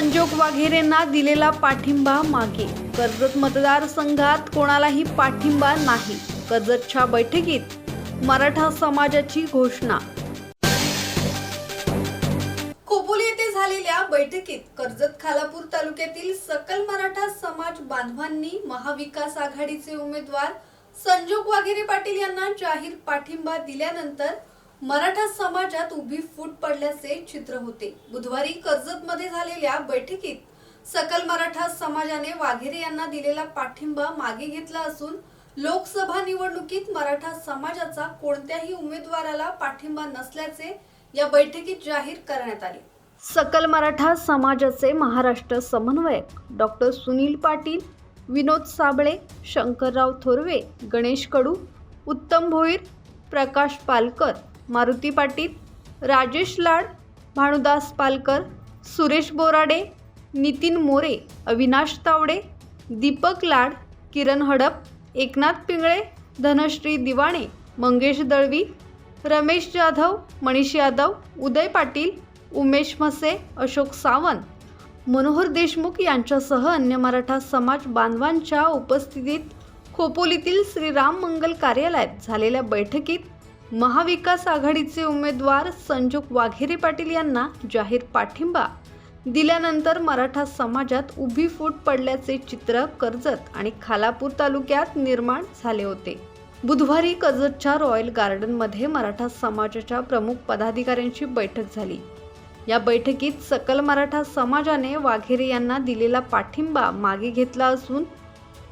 संजोग वाघेरेंना दिलेला पाठिंबा मागे. कर्जत मतदारसंघात कोणालाही पाठिंबा नाही. कर्जतच्या बैठकीत मराठा समाजाची घोषणा. कोपोली येथे झालेल्या बैठकीत कर्जत खालापूर तालुक्यातील सकल मराठा समाज बांधवांनी महाविकास आघाडीचे उमेदवार संजोग वाघेरे पाटील यांना जाहीर पाठिंबा दिल्यानंतर मराठा समाजात उभी फूट पडल्याचे चित्र होते. बुधवारी कर्जत मध्ये झालेल्या बैठकीत सकल मराठा समाजाने वाघेरे यांना दिलेला पाठिंबा मागे घेतला असून लोकसभा निवडणुकीत मराठा समाजाचा कोणत्याही उमेदवाराला पाठिंबा नसल्याचे या बैठकीत जाहीर करण्यात आले. सकल मराठा समाजाचे महाराष्ट्र समन्वयक डॉक्टर सुनील पाटील विनोद साबळे शंकरराव थोरवे गणेश कडू उत्तम भोईर प्रकाश पालकर मारुती पाटील राजेश लाड भानुदास पालकर सुरेश बोराडे नितीन मोरे अविनाश तावडे दीपक लाड किरण हडप एकनाथ पिंगळे धनश्री दिवाणे मंगेश दळवी रमेश जाधव मनीष यादव उदय पाटील उमेश म्हसे अशोक सावंत. मनोहर देशमुख यांच्यासह अन्य मराठा समाज बांधवांच्या उपस्थितीत खोपोलीतील श्रीराम मंगल कार्यालयात झालेल्या बैठकीत महाविकास आघाडीचे उमेदवार संजोग वाघेरे पाटील यांना जाहीर पाठिंबा. दिल्यानंतर मराठा समाजात उभी फूट पडल्याचे चित्र कर्जत आणि खालापूर तालुक्यात निर्माण झाले होते. बुधवारी कर्जतच्या रॉयल गार्डनमध्ये मराठा समाजाच्या प्रमुख पदाधिकाऱ्यांची बैठक झाली. या बैठकीत सकल मराठा समाजाने वाघेरे यांना दिलेला पाठिंबा मागे घेतला असून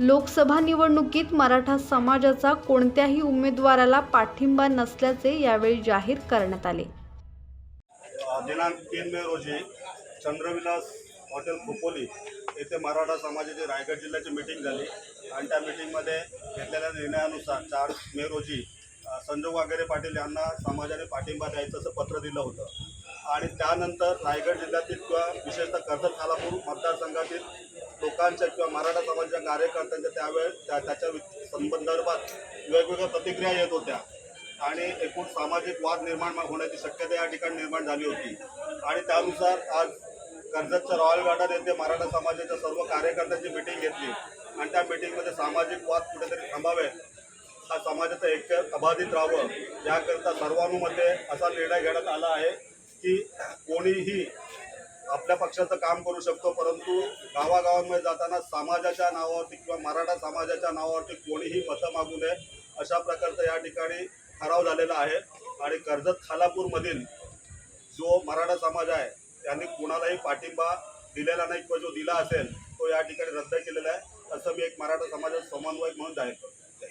लोकसभा निवडणुकीत मराठा समाजाचा कोणत्याही उमेदवाराला पाठिंबा नसल्याचे यावेळी जाहीर करण्यात आले. दिनांक तीन मे रोजी चंद्रविलास हॉटेल खोपोली येथे मराठा समाजाची रायगड जिल्ह्याची मीटिंग झाली. आणि त्या मीटिंगमध्ये घेतलेल्या निर्णयानुसार चार मे रोजी अ, संजोग वागेरे पाटील यांना समाजाने पाठिंबा द्यायचं असं पत्र दिलं होतं. आणि त्यानंतर रायगड जिल्ह्यातील किंवा विशेषतः कर्जत खालापूर मतदारसंघातील लोकांच्या किंवा मराठा समाजाच्या कार्यकर्त्यांच्या त्यावेळेस त्या त्याच्या संदर्भात वेगवेगळ्या प्रतिक्रिया येत होत्या. आणि एकूण सामाजिक वाद निर्माण होण्याची शक्यता या ठिकाणी निर्माण झाली होती. आणि त्यानुसार आज कर्जतच्या रॉयल गार्डन येथे मराठा समाजाच्या सर्व कार्यकर्त्यांची मिटिंग घेतली. आणि त्या मिटिंगमध्ये सामाजिक वाद कुठेतरी थांबावे हा समाजाचं ऐक्य अबाधित राहावं याकरिता सर्वानुमते असा निर्णय घेण्यात आला आहे की कोणीही आपल्या पक्षाचं काम करू शकतो परंतु गावागावांमध्ये जाताना समाजाच्या नावावरती किंवा मराठा समाजाच्या नावावरती कोणीही मतं मागू नये अशा प्रकारचा या ठिकाणी ठराव झालेला आहे. आणि कर्जत खालापूरमधील जो मराठा समाज आहे त्यांनी कुणालाही पाठिंबा दिलेला नाही किंवा जो दिला असेल तो या ठिकाणी रद्द केलेला आहे. असं मी एक मराठा समाजाचा समन्वयक म्हणून जाहीर करतो.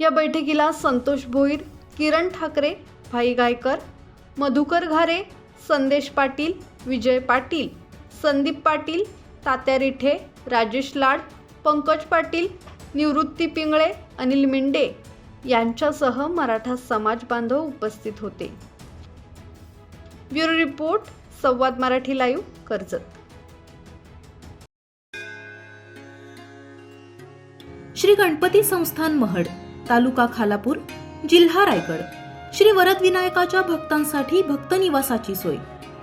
या बैठकीला संतोष भोईर किरण ठाकरे भाई गायकर मधुकर घारे संदेश पाटील विजय पाटील संदीप पाटील तात्या रिठे राजेश लाड पंकज पाटील निवृत्ती पिंगळे अनिल मिंडे यांच्यासह मराठा समाज बांधव उपस्थित होते. Bureau report Samvad Marathi live Karjat. Shri Ganpati संस्थान महड तालुका खालापूर जिल्हा रायगड. श्री वरदविनायकाच्या भक्तांसाठी भक्त निवासाची सोय.